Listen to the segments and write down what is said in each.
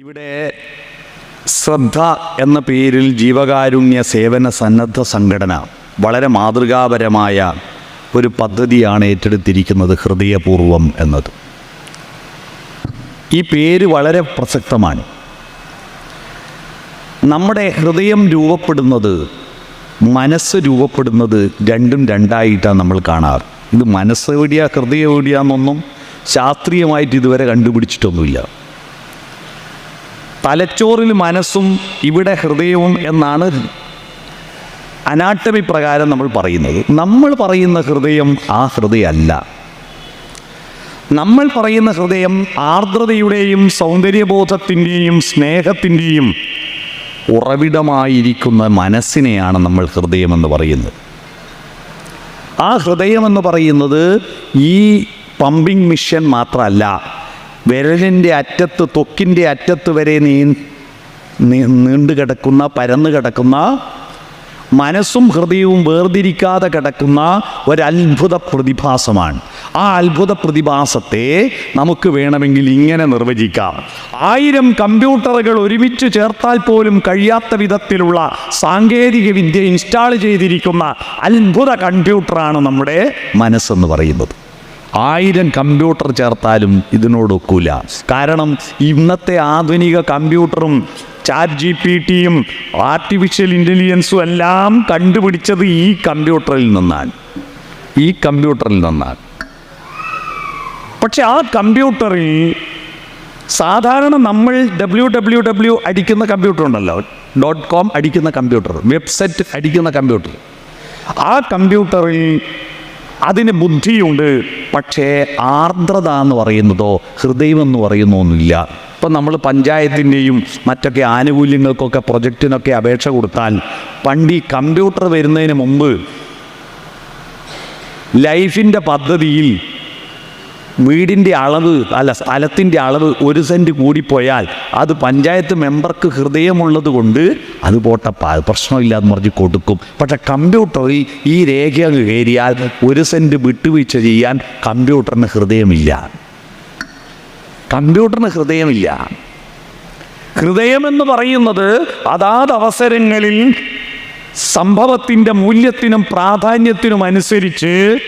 ഇവിടെ ശ്രദ്ധ എന്ന പേരിൽ ജീവകാരുണ്യ സേവന സന്നദ്ധ സംഘടന വളരെ മാതൃകാപരമായ ഒരു പദ്ധതിയാണ് ഏറ്റെടുത്തിരിക്കുന്നത് ഹൃദയപൂർവം എന്നത്. ഈ പേര് വളരെ പ്രസക്തമാണ്. നമ്മുടെ ഹൃദയം രൂപപ്പെടുന്നത് മനസ്സ് രൂപപ്പെടുന്നത് രണ്ടും രണ്ടായിട്ടാണ് നമ്മൾ കാണാറ്. ഇത് മനസ്സ് എവിടെയാ ഹൃദയം എവിടെയാണെന്നൊന്നും ശാസ്ത്രീയമായിട്ട് ഇതുവരെ കണ്ടുപിടിച്ചിട്ടൊന്നുമില്ല. തലച്ചോറിൽ മനസ്സും ഇവിടെ ഹൃദയവും എന്നാണ് അനാട്ടമി പ്രകാരം നമ്മൾ പറയുന്നത്. നമ്മൾ പറയുന്ന ഹൃദയം ആ ഹൃദയമല്ല നമ്മൾ പറയുന്ന ഹൃദയം ആർദ്രതയുടെയും സൗന്ദര്യബോധത്തിന്റെയും സ്നേഹത്തിന്റെയും ഉറവിടമായിരിക്കുന്ന മനസ്സിനെയാണ് നമ്മൾ ഹൃദയമെന്ന് പറയുന്നത്. ആ ഹൃദയമെന്ന് പറയുന്നത് ഈ പമ്പിംഗ് മിഷൻ മാത്രമല്ല. വിരലിന്റെ അറ്റത്ത് തൊക്കിന്റെ അറ്റത്ത് വരെ നീ നീണ്ടു കിടക്കുന്ന പരന്നു കിടക്കുന്ന മനസ്സും ഹൃദയവും വേർതിരിക്കാതെ കിടക്കുന്ന ഒരത്ഭുത പ്രതിഭാസമാണ്. ആ അത്ഭുത പ്രതിഭാസത്തെ നമുക്ക് വേണമെങ്കിൽ ഇങ്ങനെ നിർവചിക്കാം. ആയിരം കമ്പ്യൂട്ടറുകൾ ഒരുമിച്ച് ചേർത്താൽ പോലും കഴിയാത്ത വിധത്തിലുള്ള സാങ്കേതിക വിദ്യ ഇൻസ്റ്റാൾ ചെയ്തിരിക്കുന്ന അത്ഭുത കമ്പ്യൂട്ടറാണ് നമ്മുടെ മനസ്സെന്ന് പറയുന്നത്. ആയിരം കമ്പ്യൂട്ടർ ചേർത്താലും ഇതിനോടൊക്കൂല കാരണം ഇന്നത്തെ ആധുനിക കമ്പ്യൂട്ടറും ചാറ്റ് ജി പി ടിയും ആർട്ടിഫിഷ്യൽ ഇന്റലിജൻസും എല്ലാം കണ്ടുപിടിച്ചത് ഈ കമ്പ്യൂട്ടറിൽ നിന്നാണ്. ഈ കമ്പ്യൂട്ടറിൽ നിന്നാണ്. പക്ഷെ ആ കമ്പ്യൂട്ടറിൽ സാധാരണ നമ്മൾ ഡബ്ല്യു ഡബ്ല്യു ഡബ്ല്യു അടിക്കുന്ന കമ്പ്യൂട്ടർ ഉണ്ടല്ലോ. ഡോട്ട് കോം അടിക്കുന്ന കമ്പ്യൂട്ടർ വെബ്സൈറ്റ് അടിക്കുന്ന കമ്പ്യൂട്ടർ. ആ കമ്പ്യൂട്ടറിൽ അതിന് ബുദ്ധിയുണ്ട് പക്ഷേ ആർദ്രത എന്ന് പറയുന്നതോ ഹൃദയം എന്ന് പറയുന്നൊന്നുമില്ല ഇപ്പം നമ്മൾ പഞ്ചായത്തിന്റെയും മറ്റൊക്കെ ആനുകൂല്യങ്ങൾക്കൊക്കെ പ്രൊജക്റ്റിനൊക്കെ അപേക്ഷ കൊടുത്താൽ പണ്ട് ഈ കമ്പ്യൂട്ടർ വരുന്നതിന് മുമ്പ് ലൈഫിന്റെ പദ്ധതിയിൽ വീടിന്റെ അളവ് അല്ല സ്ഥലത്തിന്റെ അളവ് ഒരു സെന്റ് കൂടിപ്പോയാൽ അത് പഞ്ചായത്ത് മെമ്പർക്ക് ഹൃദയമുള്ളത് കൊണ്ട് അത് പോട്ടപ്പ അത് പ്രശ്നമില്ല എന്ന് പറഞ്ഞ് കൊടുക്കും. പക്ഷെ കമ്പ്യൂട്ടറിൽ ഈ രേഖ അങ്ങ് കയറിയാൽ ഒരു സെന്റ് വിട്ടുവീഴ്ച ചെയ്യാൻ കമ്പ്യൂട്ടറിന് ഹൃദയമില്ല. കമ്പ്യൂട്ടറിന് ഹൃദയമില്ല. ഹൃദയമെന്ന് പറയുന്നത് അതാത് അവസരങ്ങളിൽ സംഭവത്തിന്റെ മൂല്യത്തിനും പ്രാധാന്യത്തിനും അനുസരിച്ച്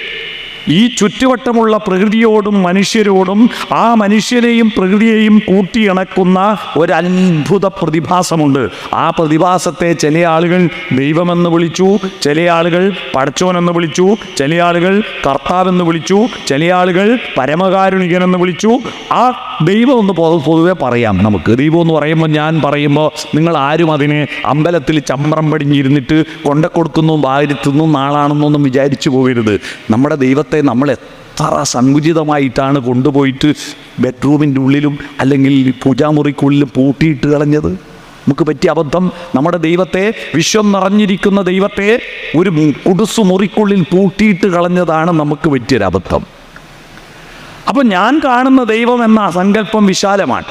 ഈ ചുറ്റുവട്ടമുള്ള പ്രകൃതിയോടും മനുഷ്യരോടും ആ മനുഷ്യനെയും പ്രകൃതിയെയും കൂട്ടിയിണക്കുന്ന ഒരു അത്ഭുത പ്രതിഭാസമുണ്ട്. ആ പ്രതിഭാസത്തെ ചില ആളുകൾ ദൈവമെന്ന് വിളിച്ചു ചില ആളുകൾ പടച്ചോനെന്ന് വിളിച്ചു ചില ആളുകൾ കർത്താവെന്ന് വിളിച്ചു ചില ആളുകൾ പരമകാരുണികനെന്ന് വിളിച്ചു. ആ ദൈവം ഒന്ന് പൊതുവെ പറയാം നമുക്ക്. ദൈവം എന്ന് പറയുമ്പോൾ ഞാൻ പറയുമ്പോൾ നിങ്ങൾ ആരും അതിനെ അമ്പലത്തിൽ ചമ്രം പടിഞ്ഞിരുന്നിട്ട് കൊണ്ട കൊടുക്കുന്നു വായിരുത്തുന്നു നാളാണെന്നൊന്നും വിചാരിച്ചു പോകരുത്. നമ്മുടെ ദൈവത്തെ നമ്മൾ എത്ര സങ്കുചിതമായിട്ടാണ് കൊണ്ടുപോയിട്ട് ബെഡ്റൂമിന്റെ ഉള്ളിലും അല്ലെങ്കിൽ പൂജാമുറിക്കുള്ളിലും പൂട്ടിയിട്ട് കളഞ്ഞത്? നമുക്ക് പറ്റിയ അബദ്ധം. നമ്മുടെ ദൈവത്തെ വിശ്വം നിറഞ്ഞിരിക്കുന്ന ദൈവത്തെ ഒരു കുടുസു മുറിക്കുള്ളിൽ പൂട്ടിയിട്ട് കളഞ്ഞതാണ് നമുക്ക് പറ്റിയൊരു അബദ്ധം അപ്പോൾ ഞാൻ കാണുന്ന ദൈവം എന്ന സങ്കല്പം വിശാലമാണ്.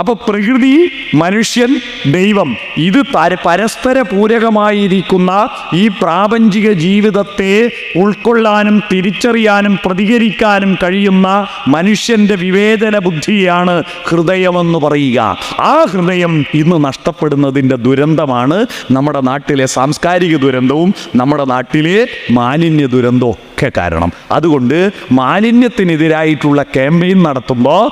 അപ്പോൾ പ്രകൃതി മനുഷ്യൻ ദൈവം ഇത് പര പരസ്പര പൂരകമായിരിക്കുന്ന ഈ പ്രാപഞ്ചിക ജീവിതത്തെ ഉൾക്കൊള്ളാനും തിരിച്ചറിയാനും പ്രതികരിക്കാനും കഴിയുന്ന മനുഷ്യന്റെ വിവേചന ബുദ്ധിയാണ് ഹൃദയമെന്ന് പറയുക. ആ ഹൃദയം ഇന്ന് നഷ്ടപ്പെടുന്നതിന്റെ ദുരന്തമാണ് നമ്മുടെ നാട്ടിലെ സാംസ്കാരിക ദുരന്തവും നമ്മുടെ നാട്ടിലെ മാലിന്യ ദുരന്തവും ഒക്കെ കാരണം. അതുകൊണ്ട് മാലിന്യത്തിനെതിരായിട്ടുള്ള ക്യാമ്പയിൻ നടത്തുമ്പോൾ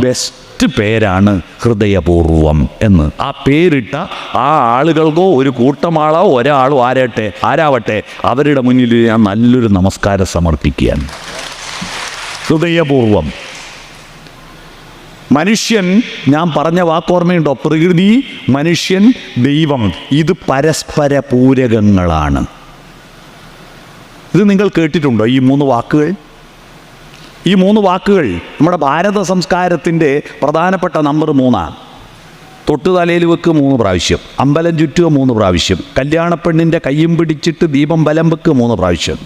ബെസ്റ്റ് പേരാണ് ഹൃദയപൂർവം എന്ന്. ആ പേരിട്ട ആ ആളുകൾക്കോ ഒരു കൂട്ടമാളോ ഒരാളോ ആരട്ടെ ആരാവട്ടെ അവരുടെ മുന്നിൽ ഞാൻ നല്ലൊരു നമസ്കാരം സമർപ്പിക്കുകയാണ്. ഹൃദയപൂർവം. മനുഷ്യൻ ഞാൻ പറഞ്ഞ വാക്കോർമ്മയുണ്ടോ? പ്രകൃതി മനുഷ്യൻ ദൈവം ഇത് പരസ്പര പൂരകങ്ങളാണ്. ഇത് നിങ്ങൾ കേട്ടിട്ടുണ്ടോ ഈ മൂന്ന് വാക്കുകൾ? ഈ മൂന്ന് വാക്കുകൾ നമ്മുടെ ഭാരത സംസ്കാരത്തിന്റെ പ്രധാനപ്പെട്ട നമ്പർ മൂന്നാണ്. തൊട്ടു തലയിൽ വെക്ക് മൂന്ന് പ്രാവശ്യം അമ്പലം ചുറ്റുക മൂന്ന് പ്രാവശ്യം കല്യാണപ്പെണ്ണിന്റെ കയ്യും പിടിച്ചിട്ട് ദീപം ബലം വെക്ക് മൂന്ന് പ്രാവശ്യം.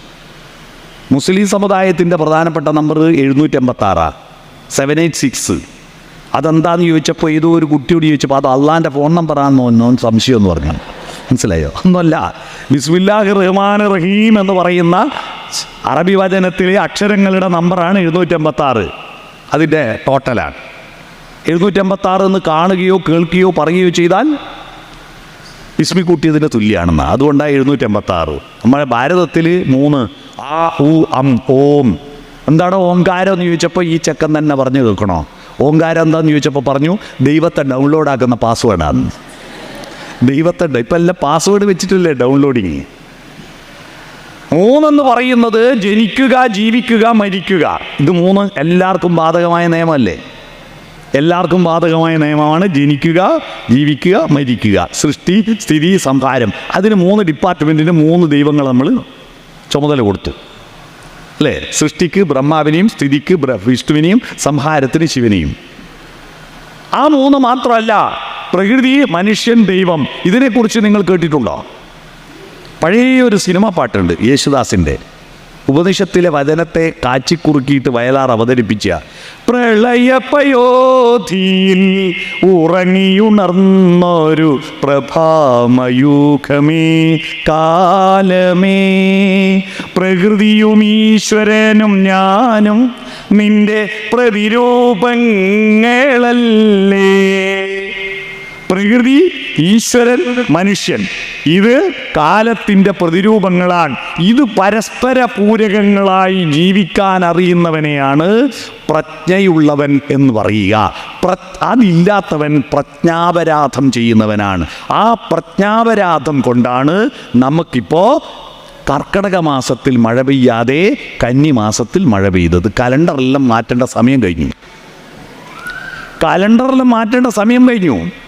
മുസ്ലിം സമുദായത്തിന്റെ പ്രധാനപ്പെട്ട നമ്പർ എഴുന്നൂറ്റി എൺപത്താറാണ് സെവൻ എയ്റ്റ് സിക്സ് അതെന്താണെന്ന് ചോദിച്ചപ്പോൾ ഏതോ ഒരു കുട്ടിയോട് ചോദിച്ചപ്പോൾ അത് അള്ളാന്റെ ഫോൺ നമ്പറാണെന്നോ എന്നോ സംശയം എന്ന് പറഞ്ഞു. മനസ്സിലായോ? ഒന്നുമല്ല. ബിസ്മില്ലാഹി റഹ്മാൻ റഹീം എന്ന് പറയുന്ന അറബി വചനത്തിലെ അക്ഷരങ്ങളുടെ നമ്പറാണ് എഴുന്നൂറ്റി എൺപത്താറ് അതിന്റെ ടോട്ടലാണ്. എഴുന്നൂറ്റമ്പത്തി ആറ് എന്ന് കാണുകയോ കേൾക്കുകയോ പറയുകയോ ചെയ്താൽ ഇസ്മി കൂട്ടിയതിന്റെ തുല്യമാണെന്ന് അതുകൊണ്ടാണ് എഴുന്നൂറ്റമ്പത്താറ്. നമ്മുടെ ഭാരതത്തിൽ മൂന്ന് ആ ഉ അം ഓം. എന്താണ് ഓങ്കാരം എന്ന് ചോദിച്ചപ്പോൾ ഈ ചെക്കൻ തന്നെ പറഞ്ഞു കേൾക്കണോ? ഓംകാരം എന്താന്ന് ചോദിച്ചപ്പോൾ പറഞ്ഞു ദൈവത്തെ ഡൗൺലോഡ് ആക്കുന്ന പാസ്വേഡാണ് ദൈവത്തെ ഇപ്പം എല്ലാം പാസ്വേഡ് വെച്ചിട്ടില്ലേ ഡൗൺലോഡിങ് മൂന്നെന്ന് പറയുന്നത് ജനിക്കുക ജീവിക്കുക മരിക്കുക. ഇത് മൂന്ന് എല്ലാവർക്കും ബാധകമായ നിയമമല്ലേ? എല്ലാവർക്കും ബാധകമായ നിയമമാണ് ജനിക്കുക ജീവിക്കുക മരിക്കുക. സൃഷ്ടി സ്ഥിതി സംഹാരം. അതിന് മൂന്ന് ഡിപ്പാർട്ട്മെന്റിന് മൂന്ന് ദൈവങ്ങൾ നമ്മൾ ചുമതല കൊടുത്തു. അല്ലേ? സൃഷ്ടിക്ക് ബ്രഹ്മാവിനെയും സ്ഥിതിക്ക് വിഷ്ണുവിനെയും സംഹാരത്തിന് ശിവനെയും. ആ മൂന്ന് മാത്രമല്ല പ്രകൃതി മനുഷ്യൻ ദൈവം. ഇതിനെക്കുറിച്ച് നിങ്ങൾ കേട്ടിട്ടുണ്ടോ? പഴയ ഒരു സിനിമ പാട്ടുണ്ട് യേശുദാസിന്റെ. ഉപനിഷത്തിലെ വചനത്തെ കാച്ചിക്കുറുക്കിയിട്ട് വയലാർ അവതരിപ്പിച്ച പ്രളയപ്പയോധിയിൽ ഉറങ്ങിയുണർന്നൊരു പ്രഭാമയൂഖമേ കാലമേ. പ്രകൃതിയും ഈശ്വരനും ഞാനും നിന്റെ പ്രതിരൂപങ്ങളല്ലേ. പ്രകൃതി ഈശ്വരൻ മനുഷ്യൻ. ഇത് കാലത്തിന്റെ പ്രതിരൂപങ്ങളാണ്. ഇത് പരസ്പര പൂരകങ്ങളായി ജീവിക്കാൻ അറിയുന്നവനെയാണ് പ്രജ്ഞയുള്ളവൻ എന്ന് പറയുക. പ്ര അതില്ലാത്തവൻ പ്രജ്ഞാപരാധം ചെയ്യുന്നവനാണ്. ആ പ്രജ്ഞാപരാധം കൊണ്ടാണ് നമുക്കിപ്പോൾ കർക്കടക മാസത്തിൽ മഴ പെയ്യാതെ കന്നി മാസത്തിൽ മഴ പെയ്തത്. കലണ്ടറെല്ലാം മാറ്റേണ്ട സമയം കഴിഞ്ഞു. കലണ്ടറിൽ മാറ്റേണ്ട സമയം കഴിഞ്ഞു.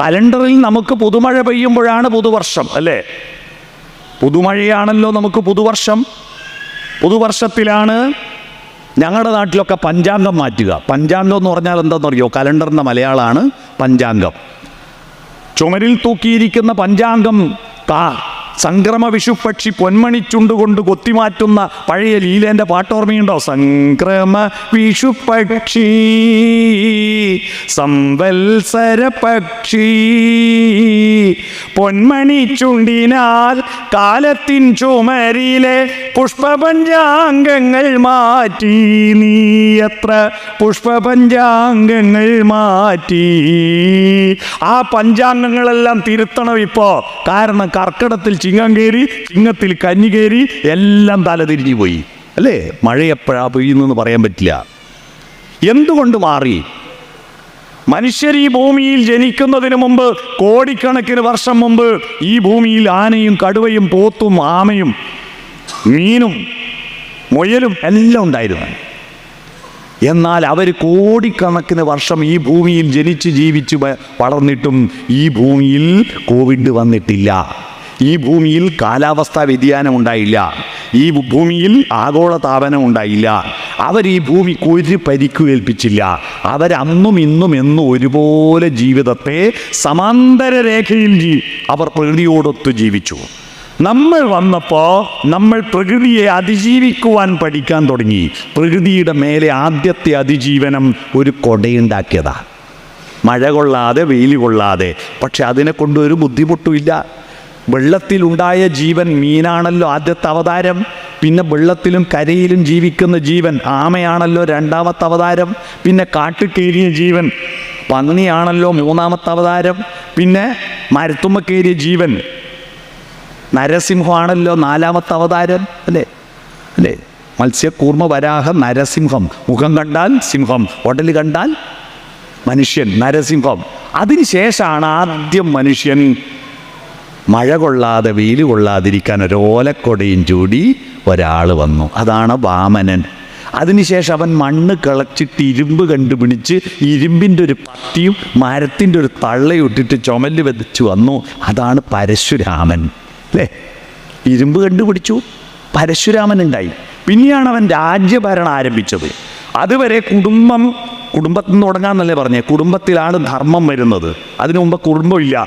കലണ്ടറിൽ നമുക്ക് പുതുമഴ പെയ്യുമ്പോഴാണ് പുതുവർഷം അല്ലേ? പുതുമഴയാണല്ലോ നമുക്ക് പുതുവർഷം. പുതുവർഷത്തിലാണ് ഞങ്ങളുടെ നാട്ടിലൊക്കെ പഞ്ചാംഗം മാറ്റുക. പഞ്ചാംഗം എന്ന് പറഞ്ഞാൽ എന്താണെന്നറിയോ? കലണ്ടറിന്റെ മലയാളമാണ് പഞ്ചാംഗം. ചുമരിൽ തൂക്കിയിരിക്കുന്ന പഞ്ചാംഗം കാ സംക്രമ വിഷുപ്പക്ഷി പൊന്മണിച്ചുണ്ടുകൊണ്ട് കൊത്തിമാറ്റുന്ന പഴയ ലീലേന്റെ പാട്ടോർമ്മയുണ്ടോ? സംക്രമ വിഷുപക്ഷി സംവത്സര പക്ഷി പൊന്മണി ചുണ്ടിനാൽ കാലത്തിൻ ചുമരിലെ പുഷ്പപഞ്ചാംഗങ്ങൾ മാറ്റി. നീ എത്ര പുഷ്പപഞ്ചാംഗങ്ങൾ മാറ്റി. ആ പഞ്ചാംഗങ്ങളെല്ലാം തിരുത്തണം ഇപ്പോ. കാരണം കർക്കിടത്തിൽ ചിങ്ങം കയറി ചിങ്ങത്തിൽ കഞ്ഞി കയറി എല്ലാം തലതിരിഞ്ഞു പോയി. അല്ലേ? മഴ എപ്പോഴാ പെയ്യുന്നെന്ന് പറയാൻ പറ്റില്ല. എന്തുകൊണ്ട് മാറി? മനുഷ്യർ ഈ ഭൂമിയിൽ ജനിക്കുന്നതിന് മുമ്പ് കോടിക്കണക്കിന് വർഷം മുമ്പ് ഈ ഭൂമിയിൽ ആനയും കടുവയും പോത്തും ആമയും മീനും മുയലും എല്ലാം ഉണ്ടായിരുന്നു. എന്നാൽ അവർ കോടിക്കണക്കിന് വർഷം ഈ ഭൂമിയിൽ ജനിച്ച് ജീവിച്ച് വളർന്നിട്ടും ഈ ഭൂമിയിൽ കോവിഡ് വന്നിട്ടില്ല. ഈ ഭൂമിയിൽ കാലാവസ്ഥാ വ്യതിയാനം ഉണ്ടായില്ല ഈ ഭൂമിയിൽ ആഗോള താപനം ഉണ്ടായില്ല അവർ ഈ ഭൂമിക്ക് ഒരു പരിക്കു ഏൽപ്പിച്ചില്ല അവരന്നും ഇന്നും എന്നും ഒരുപോലെ ജീവിതത്തെ സമാന്തര രേഖയിൽ അവർ പ്രകൃതിയോടൊത്ത് ജീവിച്ചു. നമ്മൾ വന്നപ്പോൾ നമ്മൾ പ്രകൃതിയെ അതിജീവിക്കുവാൻ പഠിക്കാൻ തുടങ്ങി. പ്രകൃതിയുടെ മേലെ ആദ്യത്തെ അതിജീവനം ഒരു കൊടയുണ്ടാക്കിയതാണ് മഴ കൊള്ളാതെ വെയിൽ കൊള്ളാതെ. പക്ഷെ അതിനെ കൊണ്ടൊരു ബുദ്ധിമുട്ടുമില്ല വെള്ളത്തിലുണ്ടായ ജീവൻ മീനാണല്ലോ ആദ്യത്തെ അവതാരം. പിന്നെ വെള്ളത്തിലും കരയിലും ജീവിക്കുന്ന ജീവൻ ആമയാണല്ലോ രണ്ടാമത്തെ അവതാരം. പിന്നെ കാട്ടുകീരിയ ജീവൻ പന്നിയാണല്ലോ മൂന്നാമത്തെ അവതാരം. പിന്നെ മരത്തുമ്മ ജീവൻ നരസിംഹമാണല്ലോ നാലാമത്തെ അവതാരം. അല്ലേ? അല്ലേ? മത്സ്യകൂർമ്മ വരാഹ നരസിംഹം. മുഖം കണ്ടാൽ സിംഹം ഉടൽ കണ്ടാൽ മനുഷ്യൻ നരസിംഹം. അതിനുശേഷമാണ് ആദ്യം മനുഷ്യൻ മഴ കൊള്ളാതെ വെയിൽ കൊള്ളാതിരിക്കാൻ ഒരു ഓലക്കൊടയും ചൂടി ഒരാൾ വന്നു. അതാണ് വാമനൻ. അതിനുശേഷം അവൻ മണ്ണ് കിളച്ചിട്ട് ഇരുമ്പ് കണ്ടുപിടിച്ച് ഇരുമ്പിന്റെ ഒരു പത്തിയും മരത്തിന്റെ ഒരു തള്ളയും ഇട്ടിട്ട് ചുമൽ വെച്ച് വന്നു. അതാണ് പരശുരാമൻ. അല്ലേ ഇരുമ്പ് കണ്ടുപിടിച്ചു. പരശുരാമൻ ഉണ്ടായി. പിന്നെയാണ് അവൻ രാജ്യഭരണം ആരംഭിച്ചത്. അതുവരെ കുടുംബം കുടുംബത്തിൽ നിന്ന് തുടങ്ങാന്നല്ലേ പറഞ്ഞേ? കുടുംബത്തിലാണ് ധർമ്മം വരുന്നത്. അതിനു മുമ്പ് കുടുംബമില്ല.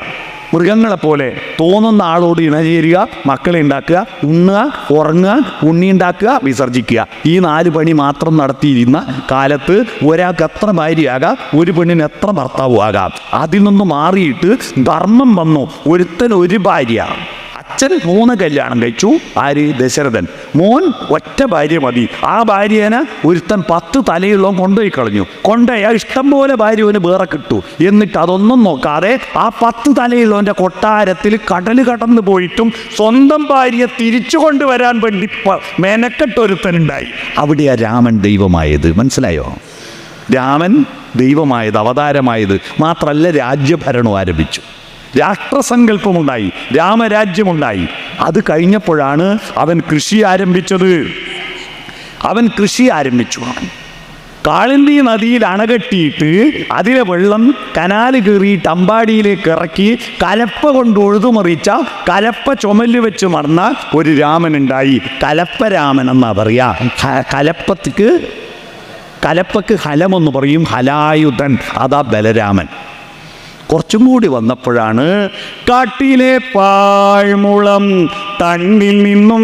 മൃഗങ്ങളെ പോലെ തോന്നുന്ന ആളോട് ഇണചേരുക മക്കളെ ഉണ്ടാക്കുക ഉണ്ണുക ഉറങ്ങുക ഉണ്ണി ഉണ്ടാക്കുക വിസർജിക്കുക. ഈ നാല് പണി മാത്രം നടത്തിയിരുന്ന കാലത്ത് ഒരാൾക്ക് എത്ര ഭാര്യയാകാം ഒരു പെണ്ണിന് എത്ര ഭർത്താവും ആകാം അതിൽ നിന്ന് മാറിയിട്ട് ധർമ്മം വന്നു. ഒരുത്തൻ ഒരു ഭാര്യ. അച്ഛൻ മൂന്ന് കല്യാണം കഴിച്ചു ആര്? ദശരഥൻ. മോൻ ഒറ്റ ഭാര്യ മതി. ആ ഭാര്യനെ ഒരുത്തൻ പത്ത് തലയുള്ള കൊണ്ടുപോയി കളഞ്ഞു. കൊണ്ടുപോയി ഇഷ്ടം പോലെ ഭാര്യവന് വേറെ കിട്ടു. എന്നിട്ട് അതൊന്നും നോക്കാതെ ആ പത്ത് തലയുള്ളവന്റെ കൊട്ടാരത്തിൽ കടൽ കടന്നു പോയിട്ടും സ്വന്തം ഭാര്യയെ തിരിച്ചു കൊണ്ടുവരാൻ വേണ്ടി മെനക്കെട്ടൊരുത്തനുണ്ടായി അവിടെയാ രാമൻ ദൈവമായത്. മനസ്സിലായോ? രാമൻ ദൈവമായത് അവതാരമായത് മാത്രമല്ല രാജ്യഭരണം ആരംഭിച്ചു. രാഷ്ട്രസങ്കല്പമുണ്ടായി രാമരാജ്യമുണ്ടായി. അത് കഴിഞ്ഞപ്പോഴാണ് അവൻ കൃഷി ആരംഭിച്ചത്. അവൻ കൃഷി ആരംഭിച്ചു. കാളിന്തി നദിയിൽ അണകെട്ടിയിട്ട് അതിലെ വെള്ളം കനാൽ കീറിയിട്ട് അമ്പാടിയിലേക്ക് ഇറക്കി കലപ്പ കൊണ്ട് ഒഴുതുമറിച്ച കലപ്പ ചുമൽ വെച്ച് മറന്ന ഒരു രാമൻ ഉണ്ടായി കലപ്പ രാമൻ എന്നാ പറയാ. കലപ്പത്തിക്ക് കലപ്പക്ക് ഹലമെന്ന് പറയും ഹലായുധൻ. അതാ ബലരാമൻ. കുറച്ചും കൂടി വന്നപ്പോഴാണ് കാട്ടിലെ പാഴ്മുളം തണ്ണിൽ നിന്നും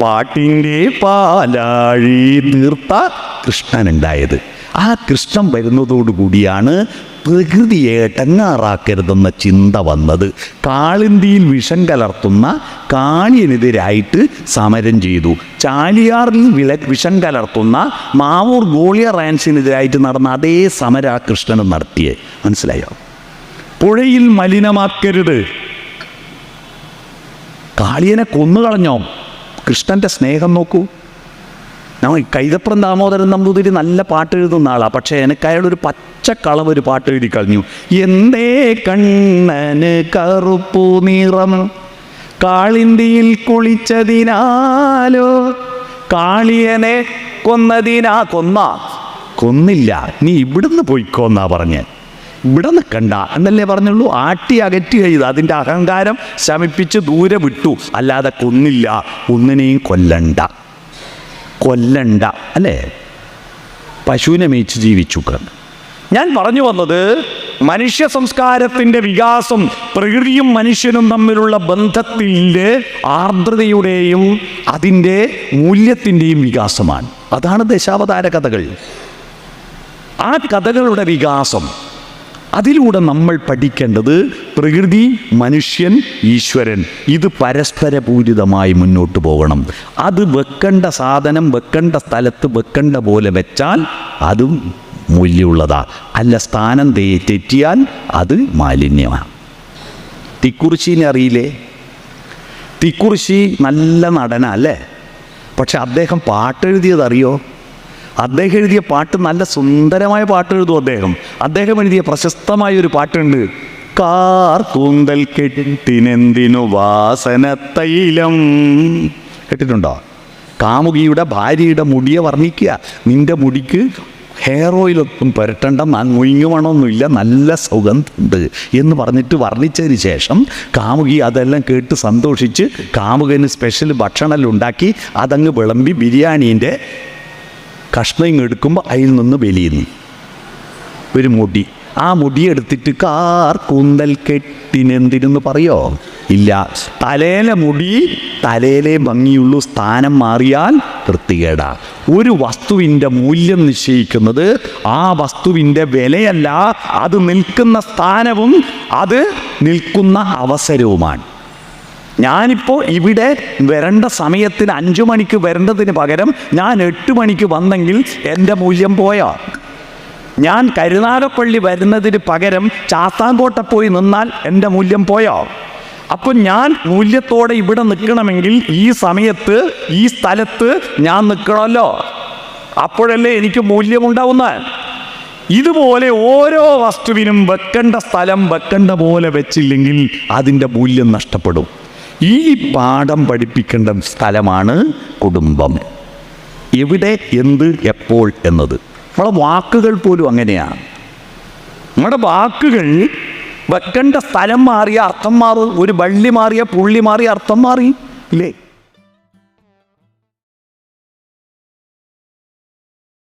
പാട്ടിന്റെ പാലാഴി തീർത്ത കൃഷ്ണനുണ്ടായത്. ആ കൃഷ്ണൻ വരുന്നതോടുകൂടിയാണ് പ്രകൃതിയെ എടങ്ങാറാക്കരുതെന്ന ചിന്ത വന്നത്. കാളിന്തിയിൽ വിഷം കലർത്തുന്ന കാളിയനെതിരായിട്ട് സമരം ചെയ്തു. ചാലിയാറിൽ വിള വിഷം കലർത്തുന്ന മാവൂർ ഗോളിയ റാൻസിനെതിരായിട്ട് നടന്ന അതേ സമരം ആ കൃഷ്ണനും നടത്തിയേ. മനസ്സിലായോ? പുഴയിൽ മലിനമാക്കരുത്. കാളിയനെ കൊന്നുകളഞ്ഞോ? കൃഷ്ണന്റെ സ്നേഹം നോക്കൂ. നമ്മൾ കൈതപ്രം ദാമോദരൻ നമ്പൂതിരി നല്ല പാട്ട് എഴുതുന്ന ആളാ. പക്ഷേ എനിക്ക് അയാളൊരു പച്ചക്കളവ് ഒരു പാട്ട് എഴുതി കളഞ്ഞു. എന്തേ കണ്ണന് കറുപ്പു നിറം കാളിന്തിയിൽ കുളിച്ചതിനാലോ കാളിയനെ കൊന്നതിനാ കൊന്ന? കൊന്നില്ല നീ ഇവിടുന്ന് പോയിക്കോന്നാ പറഞ്ഞ്. ഇവിടെ നിൽക്കണ്ട എന്നല്ലേ പറഞ്ഞുള്ളൂ. ആട്ടി അകറ്റി ചെയ്ത് അതിന്റെ അഹങ്കാരം ശമിപ്പിച്ച് ദൂരെ വിട്ടു. അല്ലാതെ കൊന്നില്ല. ഒന്നിനെയും കൊല്ലണ്ട. കൊല്ലണ്ട അല്ലേ? പശുവിനെ മേയിച്ച് ജീവിച്ചു ഞാൻ പറഞ്ഞു വന്നത് മനുഷ്യ സംസ്കാരത്തിന്റെ വികാസം പ്രകൃതിയും മനുഷ്യനും തമ്മിലുള്ള ബന്ധത്തിന്റെ ആർദ്രതയുടെയും അതിന്റെ മൂല്യത്തിന്റെയും വികാസമാണ്. അതാണ് ദശാവതാര കഥകൾ. ആ കഥകളുടെ വികാസം അതിലൂടെ നമ്മൾ പഠിക്കേണ്ടത് പ്രകൃതി മനുഷ്യൻ ഈശ്വരൻ. ഇത് പരസ്പരപൂരിതമായി മുന്നോട്ട് പോകണം. അത് വെക്കേണ്ട സാധനം വെക്കേണ്ട സ്ഥലത്ത് വെക്കേണ്ട പോലെ വെച്ചാൽ അതും മൂല്യമുള്ളതാ. അല്ല സ്ഥാനം തെറ്റിയാൽ അത് മാലിന്യമാണ് തിക്കുറിശീനെ അറിയില്ലേ? തിക്കുറിശി നല്ല നടന അല്ലേ? പക്ഷെ അദ്ദേഹം പാട്ടെഴുതിയത് അറിയോ? അദ്ദേഹം എഴുതിയ പാട്ട് നല്ല സുന്ദരമായ പാട്ട് എഴുതും അദ്ദേഹം. അദ്ദേഹം എഴുതിയ പ്രശസ്തമായ ഒരു പാട്ടുണ്ട്. കാർ കൂന്തൽ കെട്ടിനെന്തിനു വാസന തൈലം? കേട്ടിട്ടുണ്ടോ? കാമുകിയുടെ ഭാര്യയുടെ മുടിയെ വർണിക്കുക. നിന്റെ മുടിക്ക് ഹെയർ ഓയിലൊന്നും പുരട്ടണ്ട മുയിങ്ങുമണമൊന്നുമില്ല നല്ല സുഗന്ധമുണ്ട് എന്ന് പറഞ്ഞിട്ട് വർണിച്ചതിന് ശേഷം കാമുകി അതെല്ലാം കേട്ട് സന്തോഷിച്ച് കാമുകന് സ്പെഷ്യൽ ഭക്ഷണമെല്ലാം ഉണ്ടാക്കി അതങ്ങ് വിളമ്പി ബിരിയാണീന്റെ കഷ്ണം ഇങ്ങ് എടുക്കുമ്പോൾ അതിൽ നിന്ന് വെലിയുന്നു ഒരു മുടി. ആ മുടി എടുത്തിട്ട് കാർ കൂന്തൽ കെട്ടിനെന്തിനെന്ന് പറയോ? ഇല്ല. തലേലെ മുടി തലേലെ ഭംഗിയുള്ളൂ സ്ഥാനം മാറിയാൽ വൃത്തികേടാ. ഒരു വസ്തുവിന്റെ മൂല്യം നിശ്ചയിക്കുന്നത് ആ വസ്തുവിന്റെ വിലയല്ല അത് നിൽക്കുന്ന സ്ഥാനവും അത് നിൽക്കുന്ന അവസരവുമാണ്. ഞാനിപ്പോൾ ഇവിടെ വരേണ്ട സമയത്തിന് അഞ്ചു മണിക്ക് വരേണ്ടതിന് പകരം ഞാൻ എട്ട് മണിക്ക് വന്നെങ്കിൽ എന്റെ മൂല്യം പോയോ. ഞാൻ കരുനാഗപ്പള്ളി വരുന്നതിന് പകരം ചാത്താൻകോട്ട പോയി നിന്നാൽ എന്റെ മൂല്യം പോയോ. അപ്പോൾ ഞാൻ മൂല്യത്തോടെ ഇവിടെ നിൽക്കണമെങ്കിൽ ഈ സമയത്ത് ഈ സ്ഥലത്ത് ഞാൻ നിൽക്കണമല്ലോ. അപ്പോഴല്ലേ എനിക്ക് മൂല്യമുണ്ടാവുന്നത് ഇതുപോലെ ഓരോ വസ്തുവിനും വെക്കേണ്ട സ്ഥലം വെക്കേണ്ട പോലെ വെച്ചില്ലെങ്കിൽ അതിന്റെ മൂല്യം നഷ്ടപ്പെടും. ഈ പാഠം പഠിപ്പിക്കേണ്ട സ്ഥലമാണ് കുടുംബം. എവിടെ എന്ത് എപ്പോൾ എന്നത്. നമ്മളെ വാക്കുകൾ പോലും അങ്ങനെയാണ് നമ്മുടെ വാക്കുകൾ വെക്കേണ്ട സ്ഥലം മാറിയ അർത്ഥം മാറും ഒരു വള്ളി മാറിയ പുള്ളി മാറിയ അർത്ഥം മാറി ഇല്ലേ?